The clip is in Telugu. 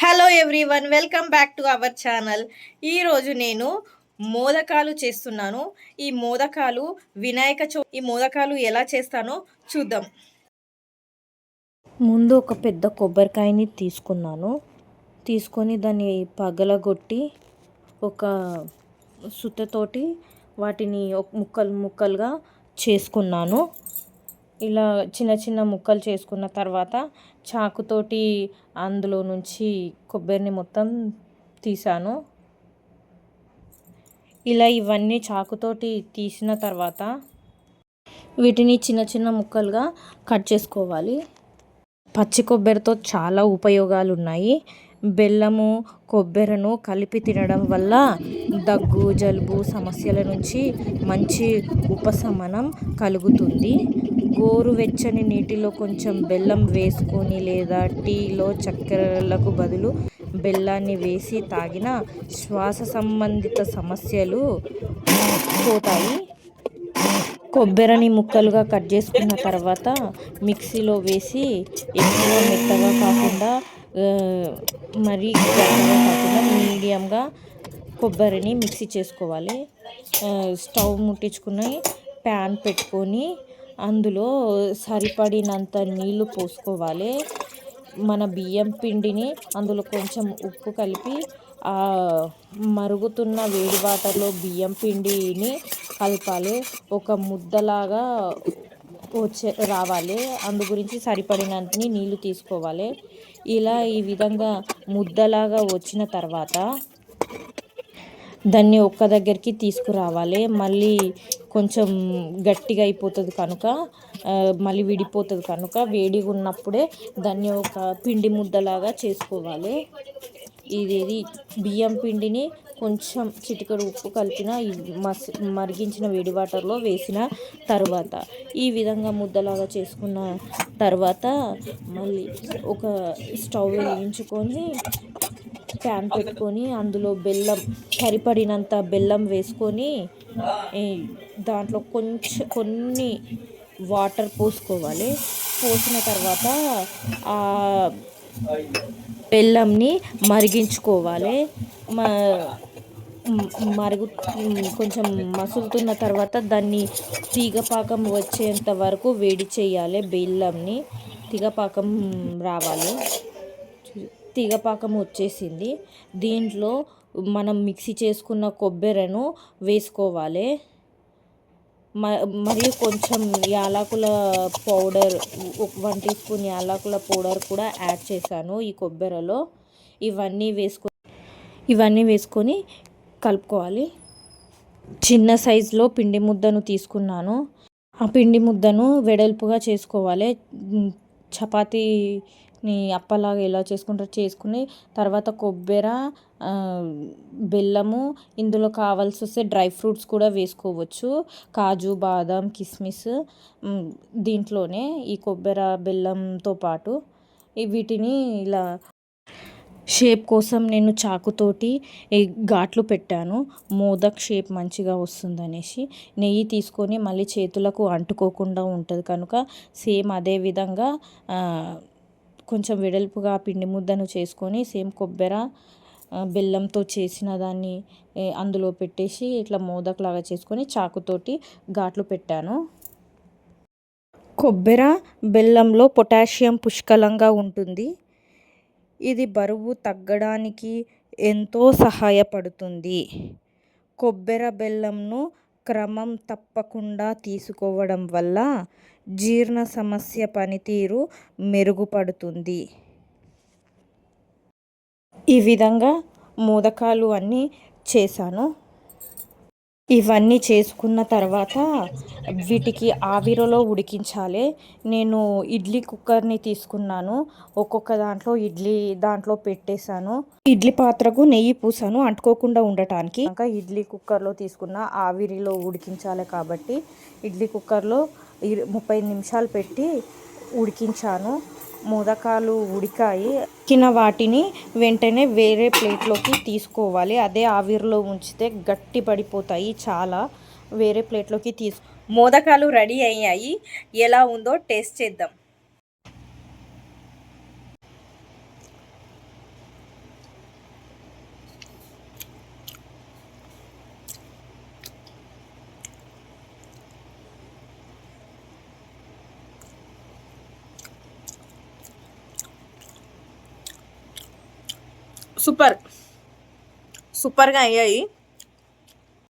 Hello everyone welcome back to our channel ఈరోజు నేను మోదకాలు చేస్తున్నాను. ఈ మోదకాలు వినాయక చౌ ఈ మోదకాలు ఎలా చేస్తానో చూద్దాం. ముందు ఒక పెద్ద కొబ్బరికాయని తీసుకున్నాను. తీసుకొని దాన్ని పగలగొట్టి ఒక సుత్తతోటి వాటిని ఒక ముక్కలు ముక్కలుగా చేసుకున్నాను. ఇలా చిన్న చిన్న ముక్కలు చేసుకున్న తర్వాత చాకుతోటి అందులో నుంచి కొబ్బరిని మొత్తం తీసాను. ఇలా ఇవన్నీ చాకుతోటి తీసిన తర్వాత వీటిని చిన్న చిన్న ముక్కలుగా కట్ చేసుకోవాలి. పచ్చి కొబ్బరితో చాలా ఉపయోగాలు ఉన్నాయి బెల్లము కొబ్బరిను కలిపి తినడం వల్ల దగ్గు జలుబు సమస్యల నుంచి మంచి ఉపశమనం కలుగుతుంది. గోరువెచ్చని నీటిలో కొంచెం బెల్లం వేసుకొని లేదా టీలో చక్కెరలకు బదులు బెల్లాన్ని వేసి తాగిన శ్వాస సంబంధిత సమస్యలు పోతాయి. కొబ్బరిని ముక్కలుగా కట్ చేసుకున్న తర్వాత మిక్సీలో వేసి ఎక్కువ మెత్తగా కాకుండా మరీ గట్టిగా కాకుండా మీడియంగా కొబ్బరిని మిక్సీ చేసుకోవాలి. స్టవ్ ముట్టించుకుని ప్యాన్ పెట్టుకొని అందులో సరిపడినంత నీళ్ళు పోసుకోవాలి. మన బియ్యం పిండిని అందులో కొంచెం ఉప్పు కలిపి మరుగుతున్న వేడి వాటర్లో బియ్యం పిండిని కలపాలి. ఒక ముద్దలాగా వచ్చే రావాలి. అందు గురించి సరిపడినంతని నీళ్ళు తీసుకోవాలి. ఇలా ఈ విధంగా ముద్దలాగా వచ్చిన తర్వాత దాన్ని ఒక్క దగ్గరికి తీసుకురావాలి. మళ్ళీ కొంచెం గట్టిగా అయిపోతుంది కనుక మళ్ళీ విడిపోతుంది కనుక వేడిగా ఉన్నప్పుడే దాన్ని ఒక పిండి ముద్దలాగా చేసుకోవాలి. ఇది బియ్యం పిండిని కొంచెం చిటికెడు ఉప్పు కలిపిన మస్ మరిగించిన వేడి వాటర్లో వేసిన తర్వాత ఈ విధంగా ముద్దలాగా చేసుకున్న తర్వాత మళ్ళీ ఒక స్టవ్ వేయించుకొని ప్యాన్ పెట్టుకొని అందులో బెల్లం సరిపడినంత బెల్లం వేసుకొని దాంట్లో కొంచెం కొన్ని వాటర్ పోసుకోవాలి. పోసిన తర్వాత బెల్లంని మరిగించుకోవాలి. మరుగు కొంచెం మసులుతున్న తర్వాత దాన్ని తీగపాకం వచ్చేంత వరకు వేడి చేయాలి బెల్లంని. తీగపాకం రావాలి. తీగపాకం వచ్చేసింది. దీంట్లో మనం మిక్సీ చేసుకున్న కొబ్బరిను వేసుకోవాలి. మరియు కొంచెం యాలకుల పౌడర్ వన్ టీ స్పూన్ యాలకుల పౌడర్ కూడా యాడ్ చేశాను ఈ కొబ్బరిలో. ఇవన్నీ వేసుకొని ఇవన్నీ వేసుకొని కలుపుకోవాలి. చిన్న సైజులో పిండి ముద్దను తీసుకున్నాను. ఆ పిండి ముద్దను వెడల్పుగా చేసుకోవాలి. చపాతీని అప్పలాగా ఎలా చేసుకుంటారో చేసుకుని తర్వాత కొబ్బరి బెల్లము ఇందులో కావాల్సి వస్తే డ్రై ఫ్రూట్స్ కూడా వేసుకోవచ్చు. కాజు బాదం కిస్మిస్ దీంట్లోనే ఈ కొబ్బరి బెల్లంతో పాటు వీటిని ఇలా షేప్ కోసం నేను చాకుతోటి ఘాట్లు పెట్టాను. మోదక్ షేప్ మంచిగా వస్తుందనేసి. నెయ్యి తీసుకొని మళ్ళీ చేతులకు అంటుకోకుండా ఉంటుంది. కనుక సేమ్ అదే విధంగా కొంచెం వెడల్పుగా పిండి ముద్దను చేసుకొని సేమ్ కొబ్బెర బెల్లంతో చేసిన దాన్ని అందులో పెట్టేసి ఇట్లా మోదకలాగా చేసుకొని చాకుతోటి ఘాట్లు పెట్టాను. కొబ్బరి బెల్లంలో పొటాషియం పుష్కలంగా ఉంటుంది. ఇది బరువు తగ్గడానికి ఎంతో సహాయపడుతుంది. కొబ్బరి బెల్లంను క్రమం తప్పకుండా తీసుకోవడం వల్ల జీర్ణ సమస్య పనితీరు మెరుగుపడుతుంది. ఈ విధంగా మోదకాలు అన్నీ చేశాను. ఇవన్నీ చేసుకున్న తర్వాత వీటికి ఆవిరిలో ఉడికించాలి. నేను ఇడ్లీ కుక్కర్ని తీసుకున్నాను. ఒక్కొక్క దాంట్లో ఇడ్లీ దాంట్లో పెట్టేశాను. ఇడ్లీ పాత్రకు నెయ్యి పూసాను అంటుకోకుండా ఉండటానికి. ఇంకా ఇడ్లీ కుక్కర్లో తీసుకున్న ఆవిరిలో ఉడికించాలి కాబట్టి ఇడ్లీ కుక్కర్లో ముప్పై నిమిషాలు పెట్టి ఉడికించాను. మోదకాలు ఉడికాయి. ఉడికిన వాటిని వెంటనే వేరే ప్లేట్లోకి తీసుకోవాలి. అదే ఆవిరిలో ఉంచితే గట్టి పడిపోతాయి చాలా. వేరే ప్లేట్లోకి తీసు మోదకాలు రెడీ అయ్యాయి. ఎలా ఉందో టేస్ట్ చేద్దాం. సూపర్. సూపర్గా అయ్యాయి.